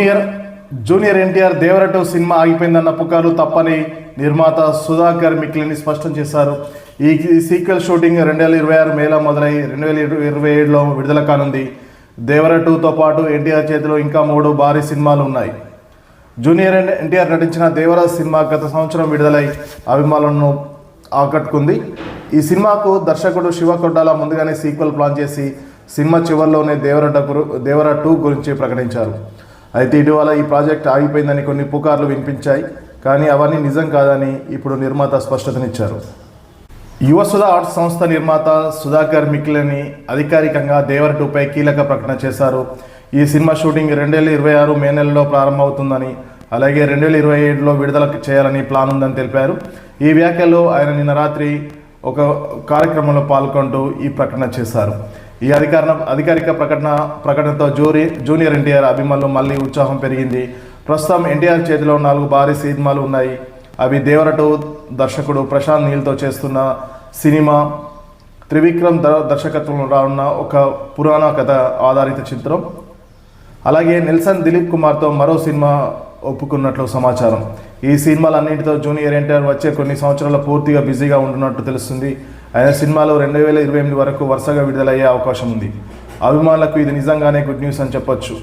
Junior junior NTR దేవరటు సినిమా ఆగిపోయిందన్న పుకారు తప్పని నిర్మాత సుధాకర్ మిక్లిని స్పష్టం చేశారు. ఈ సీక్వెల్ షూటింగ్ రెండు వేల ఇరవై ఆరు మేలో మొదలై రెండు వేల ఇరవై ఏడులో విడుదల కానుంది. దేవరటుతో పాటు ఎన్టీఆర్ చేతిలో ఇంకా మూడు భారీ సినిమాలు ఉన్నాయి. జూనియర్ ఎన్టీఆర్ నటించిన దేవరాజ్ సినిమా గత సంవత్సరం విడుదలై అభిమానులను ఆకట్టుకుంది. ఈ సినిమాకు దర్శకుడు శివ కొట్టాల ముందుగానే సీక్వెల్ ప్లాన్ చేసి సినిమా చివరిలోనే దేవరట దేవర టూ గురించి ప్రకటించారు. అయితే ఇటీవల ఈ ప్రాజెక్ట్ ఆగిపోయిందని కొన్ని పుకార్లు వినిపించాయి కానీ అవన్నీ నిజం కాదని ఇప్పుడు నిర్మాత స్పష్టతనిచ్చారు. యువసుధ ఆర్ట్స్ సంస్థ నిర్మాత సుధాకర్ మిక్లని అధికారికంగా దేవర్ టూపై కీలక ప్రకటన చేశారు. ఈ సినిమా షూటింగ్ రెండు వేల ఇరవై ఆరు మే నెలలో ప్రారంభమవుతుందని అలాగే రెండు వేల ఇరవై ఏడులో విడుదల చేయాలని ప్లాన్ ఉందని తెలిపారు. ఈ వ్యాఖ్యలో ఆయన నిన్న రాత్రి ఒక కార్యక్రమంలో పాల్గొంటూ ఈ ప్రకటన చేశారు. ఈ అధికార అధికారిక ప్రకటన ప్రకటనతో జూరి జూనియర్ ఎన్టీఆర్ అభిమానులు మళ్ళీ ఉత్సాహం పెరిగింది. ప్రస్తుతం ఎన్టీఆర్ చేతిలో నాలుగు భారీ సినిమాలు ఉన్నాయి. అవి దేవరటు దర్శకుడు ప్రశాంత్ నీల్తో చేస్తున్న సినిమా త్రివిక్రమ్ ద- దర్శకత్వంలో రానున్న ఒక పురాణ కథ ఆధారిత చిత్రం. అలాగే నెల్సన్ దిలీప్ కుమార్తో మరో సినిమా ఒప్పుకున్నట్లు సమాచారం. ఈ సినిమాలన్నింటితో జూనియర్ ఎన్టీఆర్ వచ్చే కొన్ని సంవత్సరాల పూర్తిగా బిజీగా ఉంటున్నట్టు తెలుస్తుంది. ఆయన సినిమాలో రెండు వేల ఇరవై ఎనిమిది వరకు వరుసగా విడుదలయ్యే అవకాశం ఉంది. అభిమానులకు ఇది నిజంగానే గుడ్ న్యూస్ అని చెప్పొచ్చు.